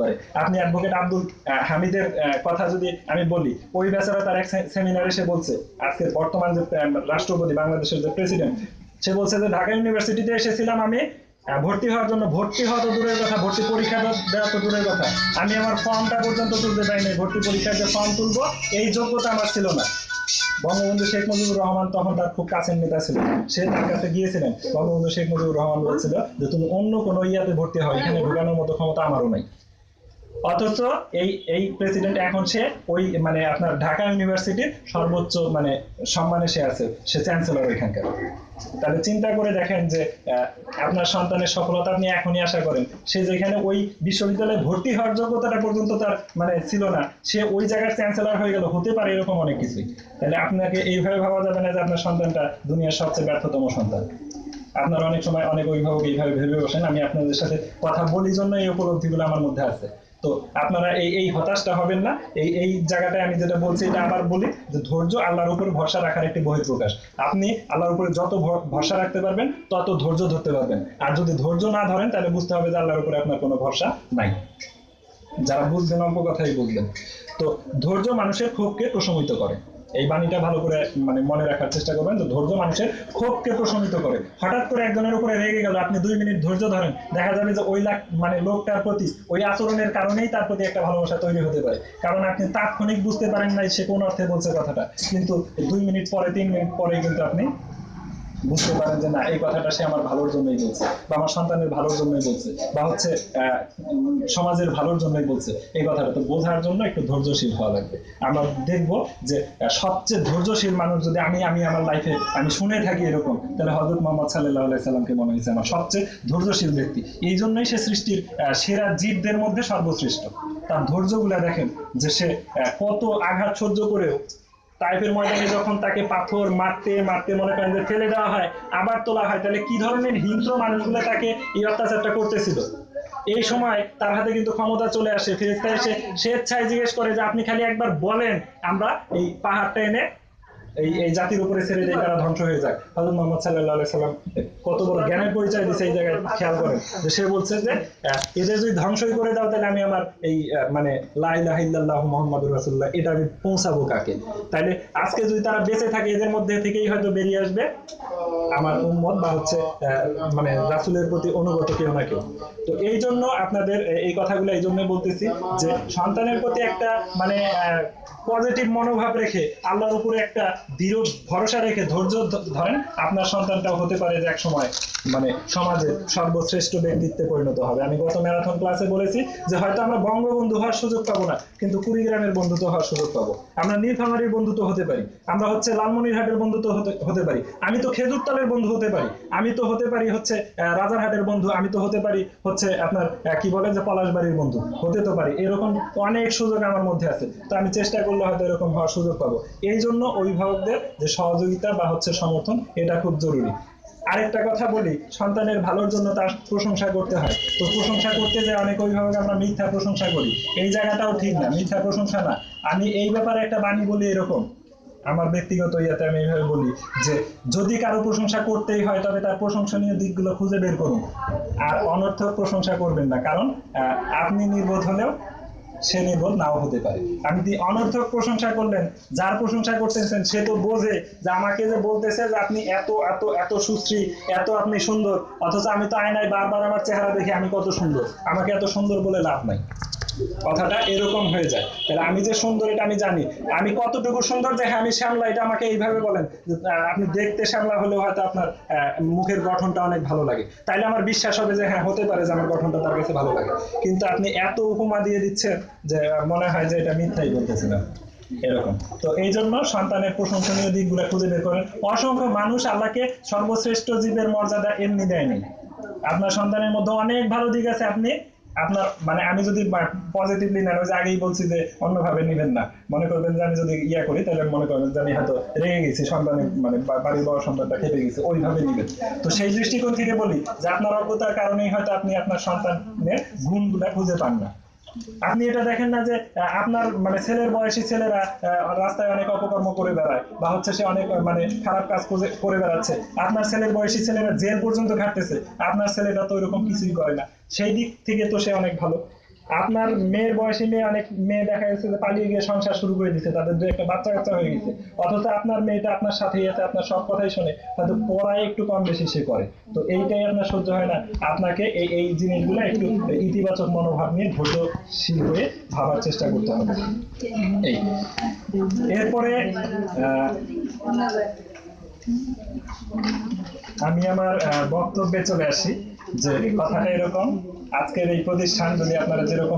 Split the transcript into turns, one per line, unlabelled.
পারে আপনি অ্যাডভোকেট আব্দুল হামিদের কথা যদি আমি বলি, ওই বেচারা তার এক সেমিনারে সে বলছে, আজকে বর্তমান যে রাষ্ট্রপতি, বাংলাদেশের যে প্রেসিডেন্ট সে বলছে যে ঢাকা ইউনিভার্সিটিতে এসেছিলাম আমি ভর্তি হওয়ার জন্য, ভর্তি হওয়া তো দূরের কথা, ভর্তি পরীক্ষা দেওয়া তো দূরের কথা। আমি আমার ফর্মটা পর্যন্ত তুলতে পারিনি ভর্তি পরীক্ষার যে ফর্ম তুলবো, এই যোগ্যতা আমার ছিল না। বঙ্গবন্ধু শেখ মুজিবুর রহমান তখন তার খুব কাছের নেতা ছিল। সে তার কাছে গিয়েছিলেন। বঙ্গবন্ধু শেখ মুজিবুর রহমান বলছিল যে, তুমি অন্য কোনো ইয়াতে ভর্তি হয় এখানে ঢোকানোর মতো ক্ষমতা আমারও নাই। অথচ এই এই প্রেসিডেন্ট এখন সে ওই মানে আপনার ঢাকা ইউনিভার্সিটির সর্বোচ্চ মানে সম্মানে সে আছে, সে চ্যান্সেলর ওইখানকার। তাহলে চিন্তা করে দেখেন যে আপনার সন্তানের সফলতা আপনি এখনই আশা করেন। সে যেখানে ওই বিশ্ববিদ্যালয়ে ভর্তি হওয়ার যোগ্যতাটা পর্যন্ত তার মানে ছিল না, সে ওই জায়গার চ্যান্সেলর হয়ে গেল। হতে পারে এরকম অনেক কিছুই। তাহলে আপনাকে এইভাবে ভাবা যাবে না যে আপনার সন্তানটা দুনিয়ার সবচেয়ে ব্যর্থতম সন্তান। আপনার অনেক সময় অনেক অভিভাবক এইভাবে ভেবে বসেন, আমি আপনাদের সাথে কথা বলি জন্য এই উপলব্ধিগুলো আমার মধ্যে আছে। তো আপনারা এই এই হতাশটা হবেন না। এই এই জায়গাটায় আমি যেটা বলছি, এটা আবার বলি যে ধৈর্য আল্লাহর উপর ভরসা রাখার একটি বহিঃপ্রকাশ। আপনি আল্লাহর উপরে যত ভরসা রাখতে পারবেন, তত ধৈর্য ধরতে পারবেন। আর যদি ধৈর্য না ধরেন, তাহলে বুঝতে হবে যে আল্লাহর উপরে আপনার কোনো ভরসা নাই। যারা বুঝবেন, অল্প কথাই বুঝবেন তো ধৈর্য মানুষের ক্ষোভকে প্রশমিত করে। এই বাণীটা ভালো করে মানে মনে রাখার চেষ্টা করবেন ধৈর্য মানুষের ক্ষোভকে প্রশমিত করে। হঠাৎ করে একজনের উপরে রেগে গেল, আপনি দুই মিনিট ধৈর্য ধরেন, দেখা যাবে যে ওই লাখ মানে লোকটার প্রতি, ওই আচরণের কারণেই তার প্রতি একটা ভালোবাসা তৈরি হতে পারে। কারণ আপনি তাৎক্ষণিক বুঝতে পারেন নাই সে কোন অর্থে বলছে কথাটা। কিন্তু দুই মিনিট পরে, তিন মিনিট পরে কিন্তু আপনি বুঝতে পারেন যে না, এই কথাটা সে আমার ভালোর জন্যই বলছে, বা আমার সন্তানের ভালোর জন্যই বলছে, বা হচ্ছে সমাজের ভালোর জন্যই বলছে, এই কথাটা। তো বোঝার জন্য একটু ধৈর্যশীল হওয়া লাগবে। আমরা দেখব যে সবচেয়ে ধৈর্যশীল মানুষ যদি আমি আমি আমার লাইফে আমি শুনে থাকি এরকম, তাহলে হজরত মোহাম্মদ সাল্লাহ সাল্লামকে মনে হয়েছে আমার সবচেয়ে ধৈর্যশীল ব্যক্তি। এই জন্যই সে সৃষ্টির সেরা জীবদের মধ্যে সর্বশ্রেষ্ঠ। তার ধৈর্যগুলা দেখেন যে সে কত আঘাত সহ্য করেও টাইপের ময়দানে যখন তাকে পাথর মারতে মারতে মনে করেন যে ফেলে দেওয়া হয়, আবার তোলা হয়, তাহলে কি ধরনের হিংস্র মানুষগুলো তাকে এই অত্যাচারটা করতেছিল? এই সময় তার হাতে কিন্তু ক্ষমতা চলে আসে ফেরেস্তা এসে স্বেচ্ছায় জিজ্ঞেস করে যে, আপনি খালি একবার বলেন, আমরা এই পাহাড়টা এনে এই এই জাতির উপরে ছেড়ে দিয়ে তারা ধ্বংস হয়ে যায়। হজরত মোহাম্মদ সাল্লাহ সাল্লাম কত বড় জ্ঞানের পরিচয় দিচ্ছে এই জায়গায়, খেয়াল করেন। যে সে বলছে যে এদের যদি ধ্বংসই করে দাও, তাহলে আমি আমার এই মানে লাইলাহ মোহাম্মদুর রাসুল্লাহ এটা আমি পৌঁছাবো কাকে? তাইলে আজকে যদি তারা বেঁচে থাকে, এদের মধ্যে থেকেই হয়তো বেরিয়ে আসবে আমার উম্মত বা হচ্ছে মানে রাসুলের প্রতি অনুগত কেউ না কেউ। তো এই জন্য আপনাদের এই কথাগুলো এই জন্য বলতেছি যে, সন্তানের প্রতি একটা মানে পজিটিভ মনোভাব রেখে আল্লাহর উপরে একটা দৃঢ় ভরসা রেখে ধৈর্য ধরেন আপনার সন্তানটাও হতে পারে যে এক সময় মানে সমাজে সর্বশ্রেষ্ঠ ব্যক্তিত্বে পরিণত হবে। আমি গত ম্যারাথন ক্লাসে বলেছি যে হয়তো আমরা বঙ্গবন্ধু হওয়ার সুযোগ পাবো না, কিন্তু কুড়িগ্রামের বন্ধুত্ব হওয়ার সুযোগ পাবো। আমরা নীলফামারীর বন্ধুত্ব হতে পারি, আমরা হচ্ছে লালমনিরহাটের বন্ধুত্ব হতে হতে পারি, আমি তো খেজুরতলের বন্ধু হতে পারি, আমি তো হতে পারি হচ্ছে রাজারহাটের বন্ধু, আমি তো হতে পারি হচ্ছে আপনার কি বলে যে পলাশবাড়ির বন্ধু, হতে তো পারি। এরকম অনেক সুযোগ আমার মধ্যে আছে, তো আমি চেষ্টা করলে হয়তো এরকম হওয়ার সুযোগ পাবো। এই জন্য অভিভাবকদের যে সহযোগিতা বা হচ্ছে সমর্থন, এটা খুব জরুরি। আরেকটা কথা বলি, সন্তানের ভালোর জন্য তার প্রশংসা করতে হয়। তো প্রশংসা করতে যে অনেক অভিভাবক আমরা মিথ্যা প্রশংসা করি। এই জায়গাটাও ঠিক না, মিথ্যা প্রশংসা না। আমি এই ব্যাপারে একটা বাণী বলি এরকম। আমার ব্যক্তিগত ইয়াতে আমি এইভাবে বলি যে, যদি কারও প্রশংসা করতেই হয়, তবে তার প্রশংসনীয় দিকগুলো খুঁজে বের করুন। আর অনর্থক প্রশংসা করবেন না। কারণ আপনি নির্বোধ হলেও সে নির্ভর নাও হতে পারে। আপনি অনর্থক প্রশংসা করলেন, যার প্রশংসা করতেছেন, সে তো বোঝে যে আমাকে যে বলতেছে যে আপনি এত এত এত সুশ্রী, এত আপনি সুন্দর, অথচ আমি তো আয়নায় বারবার আমার চেহারা দেখি, আমি কত সুন্দর? আমাকে এত সুন্দর বলে লাভ নাই। কথাটা এরকম হয়ে যায়। তাহলে আমি যে সুন্দর, এটা আমি জানি। আমি কতটুকু সুন্দর যে হ্যাঁ আমি শ্যামলা, এটা আমাকে এইভাবে বলেন। আপনি দেখতে শ্যামলা হলেও হয়তো আপনার মুখের গঠনটা অনেক ভালো লাগে। তাইলে আমার বিশ্বাস হবে যে হ্যাঁ হতে পারে যে, আমার গঠনটা তার কাছে ভালো লাগে। কিন্তু আপনি এত উপমা দিয়ে দিচ্ছেন যে মনে হয় যে, এটা মিথ্যাই বলতেছিলাম এরকম। তো এই জন্য সন্তানের প্রশংসনীয় দিকগুলো খুঁজে বের করেন। অসংখ্য মানুষ আল্লাহকে সর্বশ্রেষ্ঠ জীবের মর্যাদা এমনি দেয়নি। আপনার সন্তানের মধ্যে অনেক ভালো দিক আছে। আপনি আপনার মানে আমি যদি পজিটিভলি নেন ওই যে আগেই বলছি যে অন্যভাবে নিবেন না। মনে করবেন যে আমি যদি ইয়া করি, তাহলে মনে করবেন যে আমি হয়তো রেগে গেছি সন্তানের মানে বাড়ি বড় সন্তানটা খেপে গেছে, ওইভাবে নিবেন। তো সেই দৃষ্টিকোণ থেকে বলি যে আপনার অজ্ঞতার কারণেই হয়তো আপনি আপনার সন্তানের গুণগুলা খুঁজে পান না। আপনি এটা দেখেন না যে আপনার মানে ছেলের বয়সী ছেলেরা রাস্তায় অনেক অপকর্ম করে বেড়ায়, বা হচ্ছে সে অনেক মানে খারাপ কাজ করে- বেড়াচ্ছে। আপনার ছেলের বয়সী ছেলেরা জেল পর্যন্ত খাটতেছে, আপনার ছেলেটা তো ওইরকম কিছুই করে না। সেই দিক থেকে তো সে অনেক ভালো। আপনার মেয়ের বয়সী মেয়ে অনেক মেয়ে দেখা গেছে যে পালিয়ে গিয়ে সংসার শুরু করে দিচ্ছে তাদের দু একটা বাচ্চা কাচ্চা হয়ে গেছে। অথচ আপনার মেয়েটা আপনার সাথেই আছে আপনার সব কথাই শুনে হয়তো পড়ায় একটু কম বেশি সে করে। তো এইটাই আপনার সহ্য হয় না। আপনাকে এই এই জিনিসগুলো একটু ইতিবাচক মনোভাব নিয়ে ধৈর্যশীল হয়ে ভাবার চেষ্টা করতে হবে। এই। এরপরে আমি আমার বক্তব্যে চলে আসি। যে কথাটা এরকম আজকের এই প্রতিষ্ঠান যদি আপনারা যেরকম